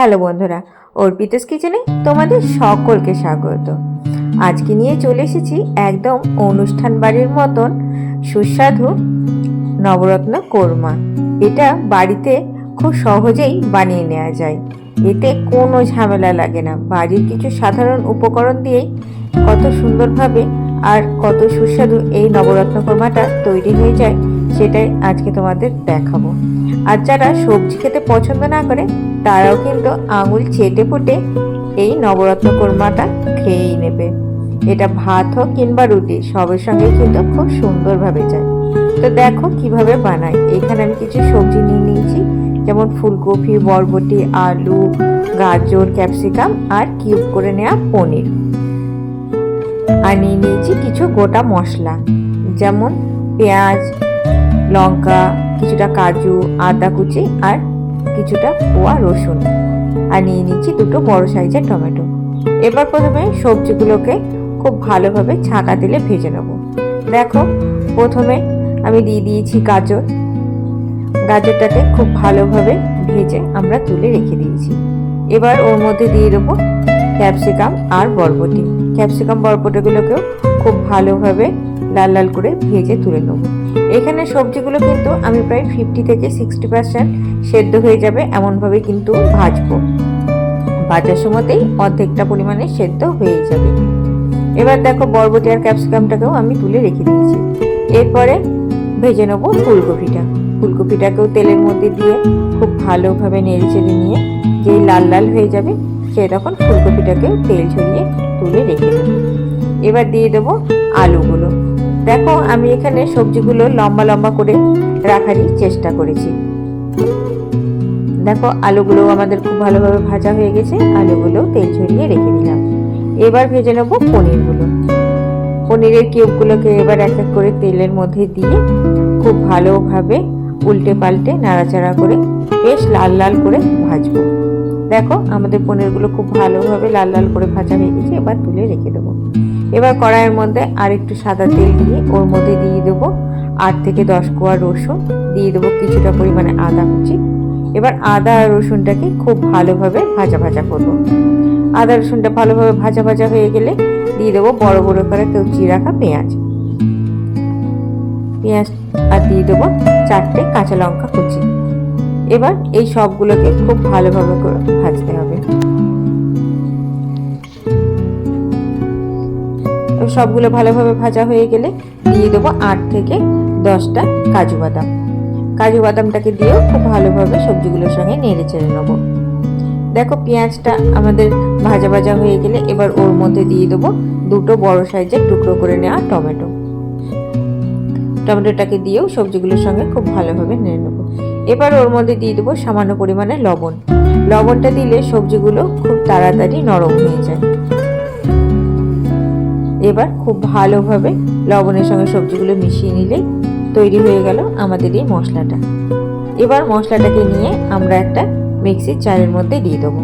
Hello বন্ধুরা, অর্পিতাস কিচেনে তোমাদের সকলকে স্বাগত। আজকে নিয়ে চলে এসেছি একদম অনুষ্ঠান বাড়ির মতন সুস্বাদু নবরত্ন কোরমা। এটা বাড়িতে খুব সহজেই বানিয়ে নেওয়া যায়। এতে কোনো ঝামেলা লাগে না। বাড়ির কিছু সাধারণ উপকরণ দিয়েই কত সুন্দরভাবে আর কত সুস্বাদু এই নবরত্ন কোরমাটা তৈরি হয়ে যায়, সেটাই আজকে তোমাদের দেখাবো। আর যারা সবজি খেতে পছন্দ না করে তারাও কিন্তু আঙুল চেটে ফুটে এই নবরত্ন কোরমাটা খেয়েই নেবে। এটা ভাত হোক কিংবা রুটি, সবের সঙ্গে কিন্তু খুব সুন্দরভাবে যায়। তো দেখো কীভাবে বানাই এখানে আমি কিছু সবজি নিয়ে নিয়েছি, যেমন ফুলকপি, বরবটি, আলু, গাজর, ক্যাপসিকাম আর কিউব করে নেওয়া পনির। আর নিয়ে নিয়েছি কিছু গোটা মশলা, যেমন পেঁয়াজ, লঙ্কা, কিছুটা কাজু, আদা কুচি আর কিছুটা পোয়া রসুন। আর নিয়ে নিচ্ছি দুটো বড় সাইজের টমেটো। এবার প্রথমে সবজিগুলোকে খুব ভালোভাবে ছাঁকা দিলে ভেজে নেব। দেখো, প্রথমে আমি দিয়ে দিয়েছি গাজর। গাজরটাকে খুব ভালোভাবে ভেজে আমরা তুলে রেখে দিয়েছি। এবার ওর মধ্যে দিয়ে দেবো ক্যাপসিকাম আর বরবটি। ক্যাপসিকাম বরবটিগুলোকেও খুব ভালোভাবে লাল লাল করে ভেজে তুলে নেব। এখানে সবজিগুলো কিন্তু আমি প্রায় ফিফটি থেকে সিক্সটি পার্সেন্ট সেদ্ধ হয়ে যাবে, এমনভাবে কিন্তু ভাজবো। ভাজার সময়তেই অর্ধেকটা পরিমাণে সেদ্ধ হয়ে যাবে। এবার দেখো বরবটি আর ক্যাপসিকামটাকেও আমি তুলে রেখে দিয়েছি। এরপরে ভেজে নেব ফুলকপিটা। ফুলকপিটাকেও তেলের মধ্যে দিয়ে খুব ভালোভাবে নেড়ে চেড়ে নিয়ে যেই লাল লাল হয়ে যাবে সেই তখন ফুলকপিটাকেও তেল ছড়িয়ে তুলে রেখে দেবো। এবার দিয়ে দেবো আলুগুলো। দেখো, আমি এখানে সবজিগুলো লম্বা লম্বা করে রাখারই চেষ্টা করেছি। দেখো আলুগুলো আমাদের খুব ভালোভাবে ভাজা হয়ে গেছে আলুগুলো তেল ছড়িয়ে রেখে দিলাম। এবার ভেজে নেব পনিরগুলো। পনিরের কিউবগুলোকে এবার এক এক করে তেলের মধ্যে দিয়ে খুব ভালোভাবে উল্টে পাল্টে নাড়াচাড়া করে বেশ লাল লাল করে ভাজবো। দেখো, আমাদের পনিরগুলো খুব ভালোভাবে লাল লাল করে ভাজা হয়ে গেছে, এবার তুলে রেখে দেবো। এবার কড়াইয়ের মধ্যে আর একটু সাদা তেল দিয়ে ওর মধ্যে দিয়ে দেবো আট থেকে দশ কোয়া রসুন। দিয়ে দেবো কিছুটা পরিমাণে আদা কুচি। এবার আদা আর রসুনটাকে খুব ভালোভাবে ভাজা ভাজা করব। আদা রসুনটা ভালোভাবে ভাজা ভাজা হয়ে গেলে দিয়ে দেবো বড় বড় করে কেউচি রাখা পেঁয়াজ। পেঁয়াজ আর দিয়ে দেবো চারটে কাঁচা লঙ্কা কুচি। এবার এই সবগুলোকে খুব ভালোভাবে করে ভাজতে হবে। সবগুলো ভালোভাবে ভাজা হয়ে গেলে দিয়ে দেবো আট থেকে দশটা কাজু বাদাম। কাজু বাদামটাকে দিয়েও খুব ভালোভাবে সবজিগুলোর সঙ্গে নেড়ে চেড়ে নেব। দেখো পেঁয়াজটা আমাদের ভাজা ভাজা হয়ে গেলে এবার ওর মধ্যে দিয়ে দেবো দুটো বড় সাইজের টুকরো করে নেওয়া টমেটো। টমেটোটাকে দিয়েও সবজিগুলোর সঙ্গে খুব ভালোভাবে নেড়ে নেব। এবার ওর মধ্যে দিয়ে দেবো সামান্য পরিমাণে লবণ। লবণটা দিলে সবজিগুলো খুব তাড়াতাড়ি নরম হয়ে যায়। এবার খুব ভালোভাবে লবণের সঙ্গে সবজিগুলো মিশিয়ে নিলে তৈরি হয়ে গেল আমাদের এই মশলাটা। এবার মশলাটাকে নিয়ে আমরা একটা মিক্সির চারের মধ্যে দিয়ে দেবো।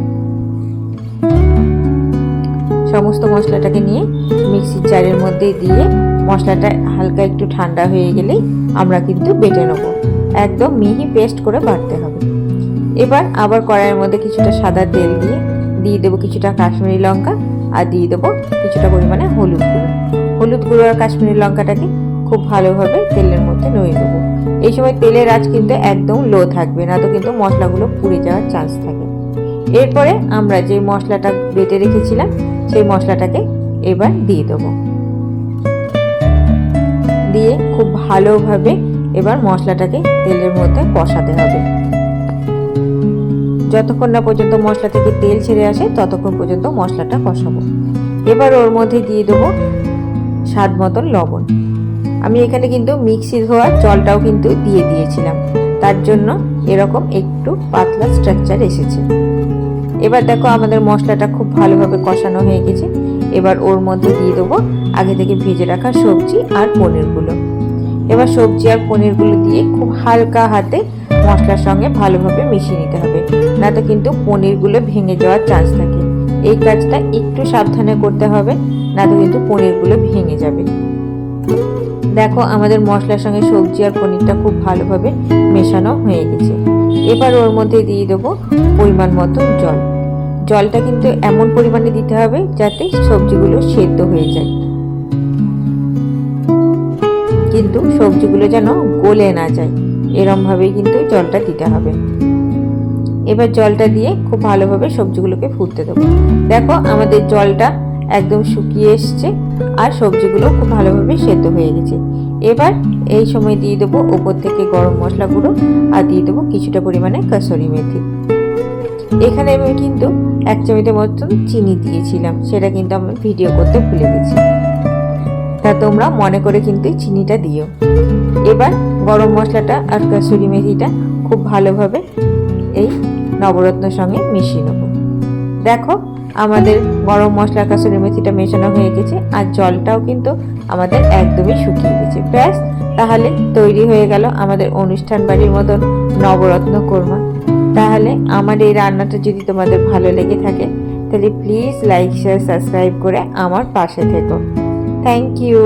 সমস্ত মশলাটাকে নিয়ে মিক্সির চারের মধ্যে দিয়ে মশলাটা হালকা একটু ঠান্ডা হয়ে গেলেই আমরা কিন্তু বেটে নেব। একদম মিহি পেস্ট করে বাটতে হবে। এবার আবার কড়াইয়ের মধ্যে কিছুটা সাদা তেল দিয়ে দিয়ে দেবো কিছুটা কাশ্মীরি লঙ্কা আর দিয়ে দেবো কিছুটা পরিমাণে হলুদ গুঁড়ো। হলুদ গুঁড়ো আর কাশ্মীরি লঙ্কাটাকে খুব ভালোভাবে তেলের মধ্যে নড়িয়ে দেবো এই সময় তেলের আঁচ কিন্তু একদম লো থাকবে না, তো কিন্তু মশলাগুলো পুড়ে যাওয়ার চান্স থাকে। এরপরে আমরা যে মশলাটা বেটে রেখেছিলাম, সেই মশলাটাকে এবার দিয়ে দেবো। দিয়ে খুব ভালোভাবে এবার মশলাটাকে তেলের মধ্যে কষাতে হবে। যতক্ষণ না পর্যন্ত মশলা থেকে তেল ছেড়ে আসে, ততক্ষণ পর্যন্ত মশলাটা কষাবো। এবার ওর মধ্যে দিয়ে দেবো স্বাদ মতন লবণ। আমি এখানে কিন্তু মিক্সি ধোয়ার জলটাও কিন্তু দিয়ে দিয়েছিলাম। তার জন্য এরকম একটু পাতলা স্ট্রাকচার এসেছে। এবার দেখো আমাদের মশলাটা খুব ভালোভাবে কষানো হয়ে গেছে। এবার ওর মধ্যে দিয়ে দেবো আগে থেকে ভেজে রাখা সবজি আর পনিরগুলো। এবার সবজি আর পনিরগুলো দিয়ে খুব হালকা হাতে মশলার সঙ্গে ভালোভাবে মিশিয়ে নিতে হবে। না তো কিন্তু পনিরগুলো ভেঙে যাওয়ার চান্স থাকে। এই কাজটা একটু সাবধানে করতে হবে না তো কিন্তু পনিরগুলো ভেঙে যাবে। দেখো, আমাদের মশলার সঙ্গে সবজি আর পনিরটা খুব ভালোভাবে মেশানো হয়ে গেছে। এবার ওর মধ্যে দিয়ে দেবো পরিমাণ মতো জল। জলটা কিন্তু এমন পরিমাণে দিতে হবে যাতে সবজিগুলো সেদ্ধ হয়ে যায়। কিন্তু সবজিগুলো যেন গলে না যায়। এরমভাবেই কিন্তু জলটা দিতে হবে। এবার জলটা দিয়ে খুব ভালোভাবে সবজিগুলোকে ফুটতে দেবো। দেখো আমাদের জলটা একদম শুকিয়ে এসছে আর সবজিগুলো খুব ভালোভাবে সেদ্ধ হয়ে গেছে। এবার এই সময় দিয়ে দেবো ওপর থেকে গরম মশলা গুঁড়ো আর দিয়ে দেবো কিছুটা পরিমাণে কাসরি মেথি। এখানে আমি কিন্তু এক চামচের মতন চিনি দিয়েছিলাম, সেটা কিন্তু আমি ভিডিও করতে ভুলে গেছি। তা তোমরা মনে করে কিন্তু চিনিটা দিও। এবার গরম মশলাটা আর কাসুরি মেথিটা খুব ভালোভাবে এই নবরত্নের সঙ্গে মিশিয়ে নেব। দেখো, আমাদের গরম মশলা কাসুরি মেথিটা মেশানো হয়ে গেছে আর জলটাও কিন্তু আমাদের একদমই শুকিয়ে গেছে। ব্যাস, তাহলে তৈরি হয়ে গেল আমাদের অনুষ্ঠান বাড়ির মতন নবরত্ন কোরমা। তাহলে আমার এই রান্নাটা যদি তোমাদের ভালো লেগে থাকে, তাহলে প্লিজ লাইক শেয়ার সাবস্ক্রাইব করে আমার পাশে থেকো। Thank you